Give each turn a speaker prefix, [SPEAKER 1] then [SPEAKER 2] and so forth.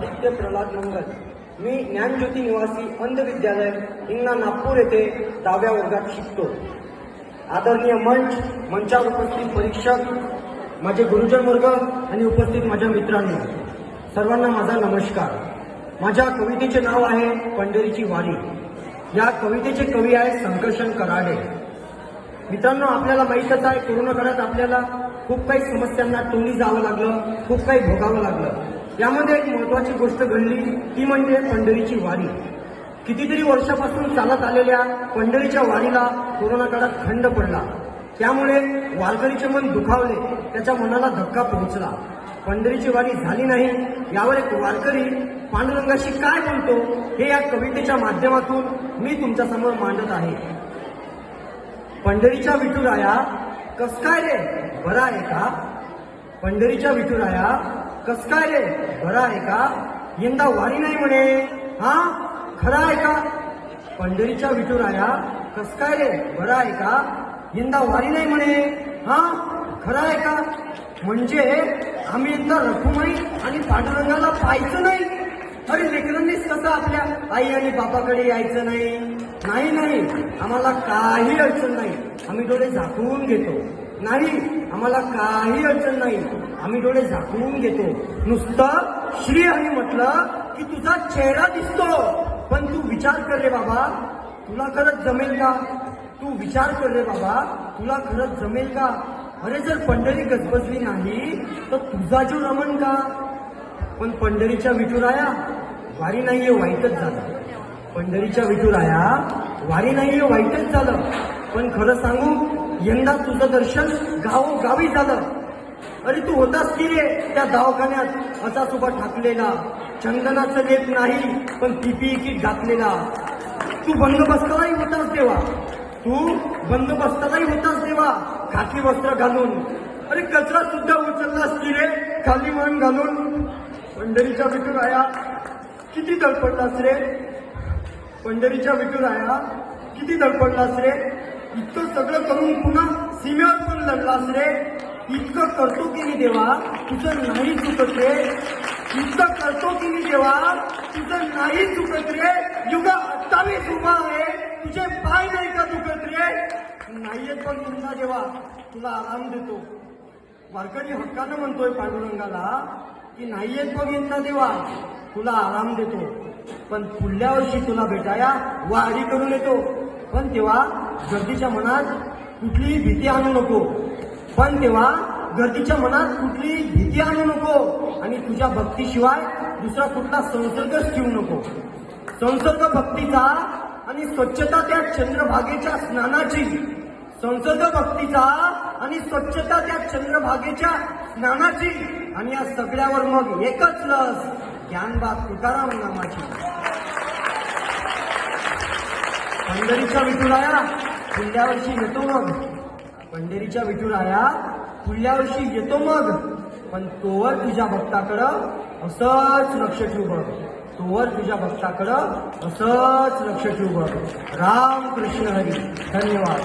[SPEAKER 1] आदित्य प्रल्हाद मंगल. मी ज्ञानज्योती निवासी अंध विद्यालय हिंगणा नागपूर येथे दहाव्या वर्गात शिकतो. आदरणीय मंच मंचावर उपस्थित परीक्षक माझे गुरुजन वर्ग आणि उपस्थित माझ्या मित्रांनो सर्वांना माझा नमस्कार. माझ्या कवितेचे नाव आहे पंढरीची वारी. या कवितेचे कवी आहे संकर्षण कराडे. मित्रांनो आपल्याला माहीतच आहे कोरोना काळात आपल्याला खूप काही समस्यांना तोंडी जावं लागलं खूप काही भोगावं लागलं. यामध्ये एक महत्वाची गोष्ट घडली ती म्हणजे पंढरीची वारी. कितीतरी वर्षापासून चालत आलेल्या पंढरीच्या वारीला कोरोना काळात खंड पडला. त्यामुळे वारकरीचे मन दुखावले त्याच्या मनाला धक्का पोहोचला. पंढरीची वारी झाली नाही यावर एक वारकरी पांडुरंगाशी काय बोलतो हे या कवितेच्या माध्यमातून मी तुमच्यासमोर मांडत आहे. पंढरीच्या विठुराया कस काय रे? बरा आहे का? पंढरीच्या विठुराया कस काय रे? बरा आहे का? यंदा वारी नाही म्हणे. हा? खरा आहे का? पंढरीच्या विठुराया कस काय रे? बरा आहे का? यंदा वारी नाही म्हणे. हा? खरा आहे का? म्हणजे आम्ही यंदा रखुमाई आणि पांडुरंगाला पाहायचं नाही. अरे लेकरांनीच कसं आपल्या आई आणि बापाकडे यायचं नाही? नाही नाही. आम्हाला काही अडचण नाही. आम्ही डोळे झाकून घेतो. नाही आम्हाला काही अडचण नाही. आम्ही डोळे झाकून घेतो. नुसतं श्री हरी म्हटलं की तुझा चेहरा दिसतो. पण तू विचार कर रे बाबा तुला खरंच जमेल का? तू विचार कर रे बाबा तुला खरंच जमेल का? अरे जर पंढरी गजबजली नाही तर तुझा जीव रमण का? पण पंढरीच्या विठुराया वारी नाहीये वाईटच झालं. पंढरीच्या विठुराया वारी नाहीये वाईटच झालं. पण खरं सांगू यंदा तुझं दर्शन गावोगावी झालं. अरे तू होतास की रे त्या दवाखान्यात? असाच उभा ठाकलेला. चंदनाचं लेप नाही पण पीपी किट घातलेला तू बंदोबस्तालाही होतास देवा. तू बंदोबस्तालाही होतास देवा खाकी वस्त्र घालून. अरे कचरा सुद्धा उचललास की रे खाली मान घालून. पंढरीच्या विठुराया किती धडपडलास रे? पंढरीच्या विठुराया किती धडपडलास रे? इतकं सगळं करून पुन्हा सीमेवर पण लढलास रे इतकं करतो की मी देवा तुझं नाही चुकत रे. इतकं करतो की मी देवा तुझं नाही चुकत रे. युगा अठ्ठावीस उभा आहे. तुझे पाय नाही का दुखत रे? नाहीयेत पण तुमचा देवा तुला आराम देतो. वारकरी हक्कानं म्हणतोय पांडुरंगाला की नाहीयेत बघ यंदा देवा तुला आराम देतो. पण पुढल्या वर्षी तुला भेटाया वारी करून येतो. पण तेव्हा गर्दीच्या मनात कुठलीही भीती आणू नको. पण तेव्हा गर्दीच्या मनात कुठलीही भीती आणू नको आणि तुझ्या भक्तीशिवाय दुसरा कुठला संसर्गच ठेवू नको. संसर्ग भक्तीचा आणि स्वच्छता त्या चंद्रभागेच्या स्नानाची. संसर्ग भक्तीचा आणि स्वच्छता त्या चंद्रभागेच्या स्नानाची. आणि या सगळ्यावर मग एकच लस ज्ञानबाग तुकाराम नामाची. पंढरीच्या विठुराया पुढल्या वर्षी येतो मग. पंढरीच्या विठुराया पुढल्या वर्षी येतो मग. पण तोवर तुझ्या भक्ताकडं असंच लक्ष ठेव बघ. तोवर तुझ्या भक्ताकडं असंच लक्ष ठेव बघ. राम कृष्ण हरी. धन्यवाद.